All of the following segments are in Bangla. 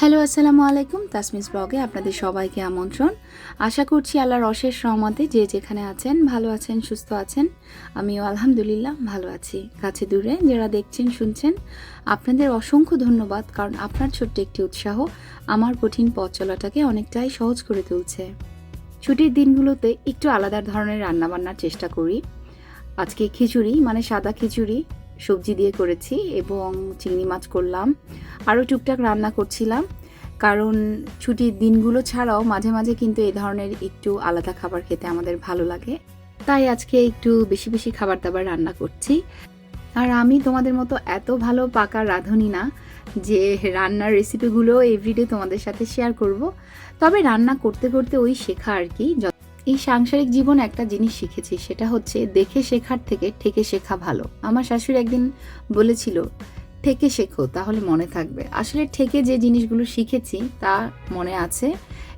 হ্যালো, আসসালামু আলাইকুম। তাসমিস ব্লগে আপনাদের সবাইকে আমন্ত্রণ। আশা করছি আল্লাহর অশেষ রহমতে যে যেখানে আছেন, ভালো আছেন, সুস্থ আছেন, আমিও আলহামদুলিল্লাহ ভালো আছি। কাছে দূরে যারা দেখছেন, শুনছেন, আপনাদের অসংখ্য ধন্যবাদ, কারণ আপনার ছোট্ট একটি উৎসাহ আমার কঠিন পথ চলাটাকে অনেকটাই সহজ করে তুলছে। ছুটির দিনগুলোতে একটু আলাদা ধরনের রান্নাবান্নার চেষ্টা করি। আজকে খিচুড়ি মানে সাদা খিচুড়ি সবজি দিয়ে করেছি এবং চিংড়ি মাছ করলাম। আরও টুকটাক রান্না করছিলাম। কারণ ছুটির দিনগুলো ছাড়াও মাঝে মাঝে কিন্তু এই ধরনের একটু আলাদা খাবার খেতে আমাদের ভালো লাগে। তাই আজকে একটু বেশি বেশি খাবার দাবার রান্না করছি। আর আমি তোমাদের মতো এত ভালো পাকা রাঁধুনি না যে রান্নার রেসিপিগুলো এভরিডে তোমাদের সাথে শেয়ার করব। তবে রান্না করতে করতে ওই শেখা আর কি এই সাংসারিক জীবন একটা জিনিস শিখেছি, সেটা হচ্ছে দেখে শেখার থেকে ঠেকে শেখা ভালো। আমার শাশুড়ি একদিন বলেছিল, ঠেকে শেখো, তাহলে মনে থাকবে। আসলে ঠেকে যে জিনিসগুলো শিখেছি, তা মনে আছে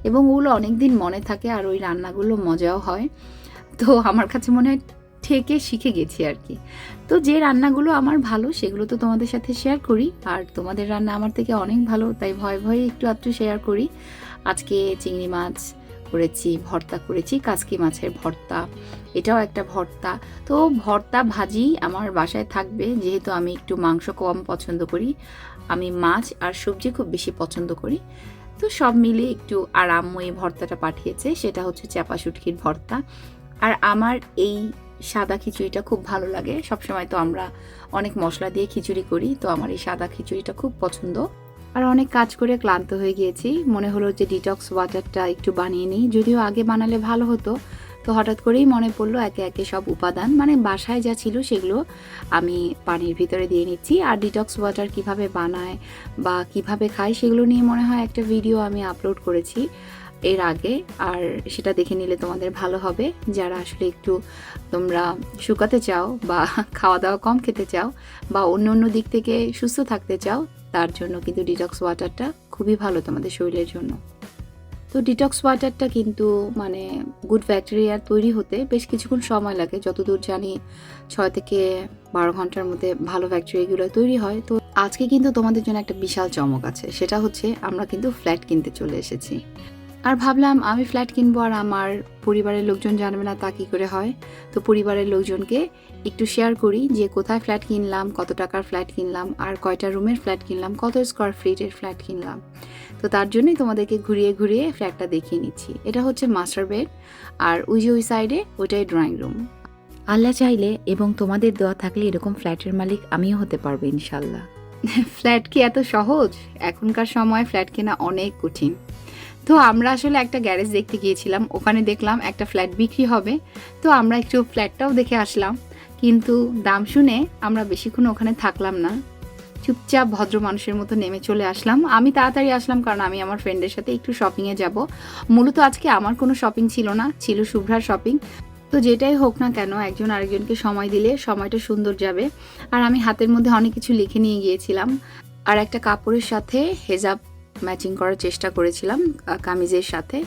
এবং ওগুলো অনেক দিন মনে থাকে আর ওই রান্নাগুলো মজাও হয়। তো আমার কাছে মনে হয় ঠেকে শিখে গেছি আর কি। তো যে রান্নাগুলো আমার ভালো, সেগুলো তো তোমাদের সাথে শেয়ার করি। আর তোমাদের রান্না আমার থেকে অনেক ভালো, তাই ভয় ভয়ে একটু আধটু শেয়ার করি। আজকে চিংড়ি মাছ করেছি, ভর্তা করেছি কাসকি মাছের ভর্তা, এটাও একটা ভর্তা। তো ভর্তা ভাজি আমার বাসায় থাকবে, যেহেতু আমি একটু মাংস কম পছন্দ করি। আমি মাছ আর সবজি খুব বেশি পছন্দ করি। তো সব মিলে একটু আর আম্মু এই ভর্তাটা পাঠিয়েছে, সেটা হচ্ছে চাপা শুটকির ভর্তা। আর আমার এই সাদা খিচুড়িটা খুব ভালো লাগে। সবসময় তো আমরা অনেক মশলা দিয়ে খিচুড়ি করি, তো আমার এই সাদা খিচুড়িটা খুব পছন্দ। আর অনেক কাজ করে ক্লান্ত হয়ে গিয়েছি। মনে হলো যে ডিটক্স ওয়াটারটা একটু বানিয়ে নিই। যদিও আগে বানালে ভালো হতো। তো হঠাৎ করেই মনে পড়ল একে একে সব উপাদান মানে বাসায় যা ছিল সেগুলো আমি পানির ভিতরে দিয়ে নিচ্ছি। আর ডিটক্স ওয়াটার কীভাবে বানায় বা কীভাবে খায় সেগুলো নিয়ে মনে হয় একটা ভিডিও আমি আপলোড করেছি এর আগে। আর সেটা দেখে নিলে তোমাদের ভালো হবে। যারা আসলে একটু তোমরা শুকাতে চাও বা খাওয়া দাওয়া কম খেতে চাও বা অন্য অন্য দিক থেকে সুস্থ থাকতে চাও তার জন্য কিন্তু ডিটক্স ওয়াটারটা খুবই ভালো তোমাদের শরীরের জন্য। তো ডিটক্স ওয়াটারটা কিন্তু মানে গুড ব্যাকটেরিয়া তৈরি হতে বেশ কিছুক্ষণ সময় লাগে। যতদূর জানি ছয় থেকে বারো ঘণ্টার মধ্যে ভালো ব্যাকটেরিয়াগুলো তৈরি হয়। তো আজকে কিন্তু তোমাদের জন্য একটা বিশাল চমক আছে। সেটা হচ্ছে আমরা কিন্তু ফ্ল্যাট কিনতে চলে এসেছি। আর ভাবলাম আমি ফ্ল্যাট কিনবো আর আমার পরিবারের লোকজন জানবে না তা কী করে হয়। তো পরিবারের লোকজনকে একটু শেয়ার করি যে কোথায় ফ্ল্যাট কিনলাম কত টাকার ফ্ল্যাট কিনলাম আর কয়টা রুমের ফ্ল্যাট কিনলাম কত স্কোয়ার ফিটের ফ্ল্যাট কিনলাম। তো তার জন্যই তোমাদেরকে ঘুরিয়ে ঘুরিয়ে ফ্ল্যাটটা দেখিয়ে নিচ্ছি। এটা হচ্ছে মাস্টার বেড আর ওই যে ওই সাইডে ওইটাই ড্রয়িং রুম আল্লাহ চাইলে এবং তোমাদের দেওয়া থাকলে এরকম ফ্ল্যাটের মালিক আমিও হতে পারব ইনশাল্লাহ ফ্ল্যাট কি এত সহজ? এখনকার সময় ফ্ল্যাট কেনা অনেক কঠিন। তো আমরা আসলে একটা গ্যারেজ দেখতে গিয়েছিলাম। ওখানে দেখলাম একটা ফ্ল্যাট বিক্রি হবে। তো আমরা একটু ফ্ল্যাটটাও দেখে আসলাম। কিন্তু দাম শুনে আমরা বেশিক্ষণ ওখানে থাকলাম না। চুপচাপ ভদ্র মানুষের মতো নেমে চলে আসলাম। আমি তাড়াতাড়ি আসলাম কারণ আমি আমার ফ্রেন্ডের সাথে একটু শপিংয়ে যাব। মূলত আজকে আমার কোনো শপিং ছিল না, ছিল শুভ্রার শপিং তো যেটাই হোক না কেন, একজন আরেকজনকে সময় দিলে সময়টা সুন্দর যাবে। আর আমি হাতের মধ্যে অনেক কিছু লিখে নিয়ে গিয়েছিলাম। আর একটা কাপড়ের সাথে হেজাব ম্যাচিং করার চেষ্টা করেছিলাম কামিজের সাথে।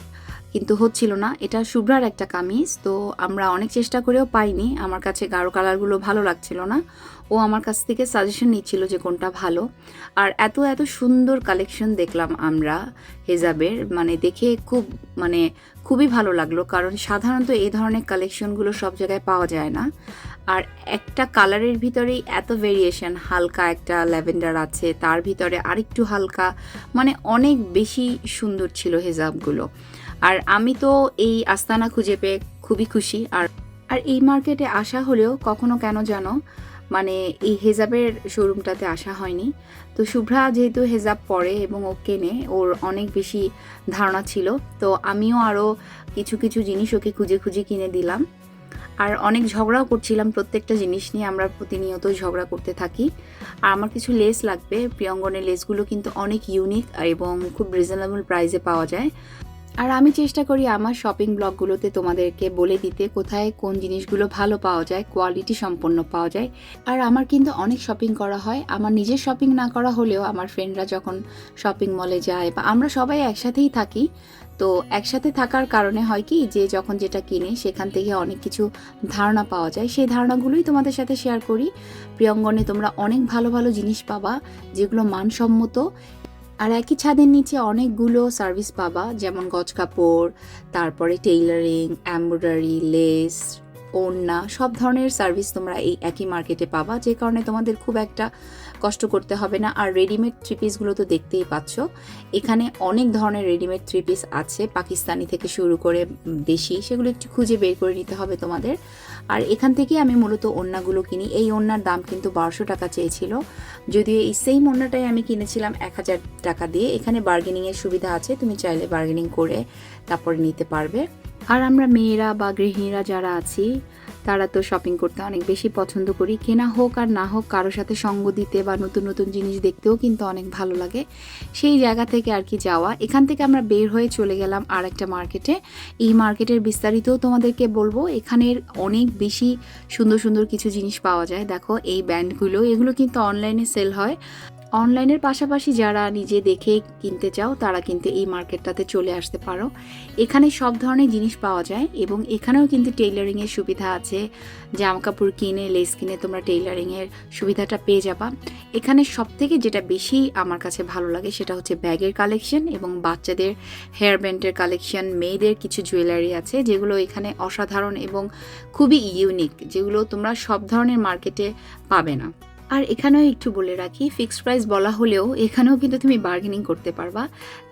কিন্তু হচ্ছিল না, এটা শুভ্রার একটা কামিজ, তো আমরা অনেক চেষ্টা করেও পাইনি। আমার কাছে গাঢ় কালারগুলো ভালো লাগছিল না। ও আমার কাছ থেকে সাজেশন নিচ্ছিল যে কোনটা ভালো। আর এত এত সুন্দর কালেকশন দেখলাম আমরা হেজাবের। মানে দেখে খুব মানে খুবই ভালো লাগল, কারণ সাধারণত এই ধরনের কালেকশনগুলো সব জায়গায় পাওয়া যায় না। আর একটা কালারের ভিতরেই এত ভেরিয়েশন হালকা একটা ল্যাভেন্ডার আছে, তার ভিতরে আরেকটু হালকা মানে অনেক বেশি সুন্দর ছিল হেজাবগুলো। আর আমি তো এই আস্তানা খুঁজে পেয়ে খুবই খুশি। আর আর এই মার্কেটে আসা হলেও কখনো কেন জানো মানে এই হেজাবের শোরুমটাতে আসা হয়নি। তো শুভ্রা যেহেতু হেজাব পরে এবং ও কেনে, ওর অনেক বেশি ধারণা ছিল। তো আমিও আরও কিছু কিছু জিনিস ওকে খুঁজে খুঁজে কিনে দিলাম। আর অনেক ঝগড়াও করছিলাম প্রত্যেকটা জিনিস নিয়ে, আমরা প্রতিনিয়ত ঝগড়া করতে থাকি। আর আমার কিছু লেস লাগবে, প্রিয়ঙ্গনের লেসগুলো কিন্তু অনেক ইউনিক এবং খুব রিজনেবল প্রাইসে পাওয়া যায়। আর আমি চেষ্টা করি আমার শপিং ব্লগগুলোতে তোমাদেরকে বলে দিতে কোথায় কোন জিনিসগুলো ভালো পাওয়া যায় কোয়ালিটি সম্পন্ন পাওয়া যায়। আর আমার কিন্তু অনেক শপিং করা হয়। আমার নিজের শপিং না করা হলেও আমার ফ্রেন্ডরা যখন শপিং মলে যায় বা আমরা সবাই একসাথেই থাকি, তো একসাথে থাকার কারণে হয় কি যে যখন যেটা কিনে সেখান থেকে অনেক কিছু ধারণা পাওয়া যায়। সেই ধারণাগুলোই তোমাদের সাথে শেয়ার করি। প্রিয়ঙ্গনে তোমরা অনেক ভালো ভালো জিনিস পাবা যেগুলো মানসম্মত আর একই ছাদের নিচে অনেকগুলো সার্ভিস পাবা যেমন গজ কাপড় তারপরে টেইলারিং এমব্রয়ডারি লেস ওড়না, সব ধরনের সার্ভিস তোমরা এই একই মার্কেটে পাবা, যে কারণে তোমাদের খুব একটা কষ্ট করতে হবে না। আর রেডিমেড থ্রি পিসগুলো তো দেখতেই পাচ্ছ। এখানে অনেক ধরনের রেডিমেড থ্রি পিস আছে, পাকিস্তানি থেকে শুরু করে দেশি, সেগুলো একটু খুঁজে বের করে নিতে হবে তোমাদের। আর এখান থেকে আমি মূলত ওড়নাগুলো কিনি। এই ওড়নার দাম কিন্তু বারোশো টাকা চেয়েছিল। যদিও এই সেম ওড়নাটাই আমি কিনেছিলাম এক হাজার টাকা দিয়ে। এখানে বার্গেনিংয়ের সুবিধা আছে, তুমি চাইলে বার্গেনিং করে তারপরে নিতে পারবে। আর আমরা মেয়েরা বা গৃহিণীরা যারা আছি, তারা তো শপিং করতে অনেক বেশি পছন্দ করি। কেনা হোক আর না হোক, কারোর সাথে সঙ্গ দিতে বা নতুন নতুন জিনিস দেখতেও কিন্তু অনেক ভালো লাগে। সেই জায়গা থেকে আর কি যাওয়া। এখান থেকে আমরা বের হয়ে চলে গেলাম আর একটা মার্কেটে এই মার্কেটের বিস্তারিতও তোমাদেরকে বলব। এখানের অনেক বেশি সুন্দর সুন্দর কিছু জিনিস পাওয়া যায়। দেখো, এই ব্যান্ডগুলো, এগুলো কিন্তু অনলাইনে সেল হয়। অনলাইনের পাশাপাশি যারা নিজে দেখে কিনতে চাও, তারা কিন্তু এই মার্কেটটাতে চলে আসতে পারো। এখানে সব ধরনের জিনিস পাওয়া যায় এবং এখানেও কিন্তু টেইলারিংয়ের সুবিধা আছে। জামা কাপড় কিনে লেস কিনে তোমরা টেইলারিংয়ের সুবিধাটা পেয়ে যাবা। এখানে সব থেকে যেটা বেশি আমার কাছে ভালো লাগে সেটা হচ্ছে ব্যাগের কালেকশন এবং বাচ্চাদের হেয়ার ব্যান্ডের কালেকশন মেয়েদের কিছু জুয়েলারি আছে যেগুলো এখানে অসাধারণ এবং খুবই ইউনিক যেগুলো তোমরা সব ধরনের মার্কেটে পাবে না। আর এখানেও একটু বলে রাখি ফিক্সড প্রাইস বলা হলেও এখানেও কিন্তু তুমি বার্গেনিং করতে পারবা।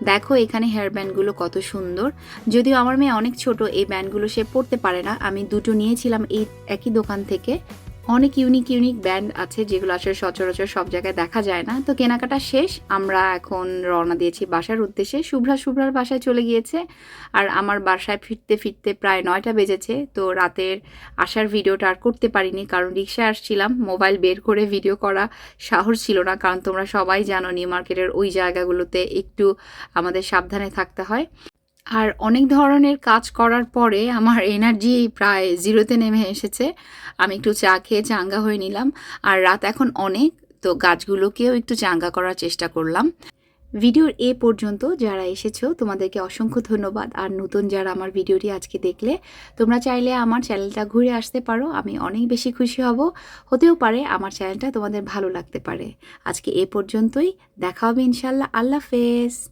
দেখো এখানে হেয়ার ব্যান্ডগুলো কত সুন্দর। যদিও আমার মেয়ে অনেক ছোট, এই ব্যান্ডগুলো সে পড়তে পারে না। আমি দুটো নিয়েছিলাম এই একই দোকান থেকে। অনেক ইউনিক ইউনিক ব্যান্ড আছে যেগুলো আসলে সচরাচর সব জায়গায় দেখা যায় না। তো কেনাকাটা শেষ, আমরা এখন রওনা দিয়েছি বাসার উদ্দেশ্যে। শুভ্রা শুভ্রার বাসায় চলে গিয়েছে আর আমার বাসায় ফিরতে ফিরতে প্রায় নয়টা বেজেছে। তো রাতের আসার ভিডিওটা আর করতে পারিনি কারণ রিক্সায় আসছিলাম, মোবাইল বের করে ভিডিও করা সাহস ছিল না। কারণ তোমরা সবাই জানো নিউ মার্কেটের ওই জায়গাগুলোতে একটু আমাদের সাবধানে থাকতে হয়। আর অনেক ধরনের কাজ করার পরে আমার এনার্জি প্রায় জিরোতে নেমে এসেছে। আমি একটু চা খেয়ে চাঙ্গা হয়ে নিলাম। আর রাত এখন অনেক, তো গাছগুলোকেও একটু চাঙ্গা করার চেষ্টা করলাম। ভিডিওর এ পর্যন্ত যারা এসেছ, তোমাদেরকে অসংখ্য ধন্যবাদ। আর নতুন যারা আমার ভিডিওটি আজকে দেখলে, তোমরা চাইলে আমার চ্যানেলটা ঘুরে আসতে পারো। আমি অনেক বেশি খুশি হব। হতেও পারে আমার চ্যানেলটা তোমাদের ভালো লাগতে পারে। আজকে এ পর্যন্তই। দেখা হবে ইনশাল্লাহ আল্লাহ হাফেজ।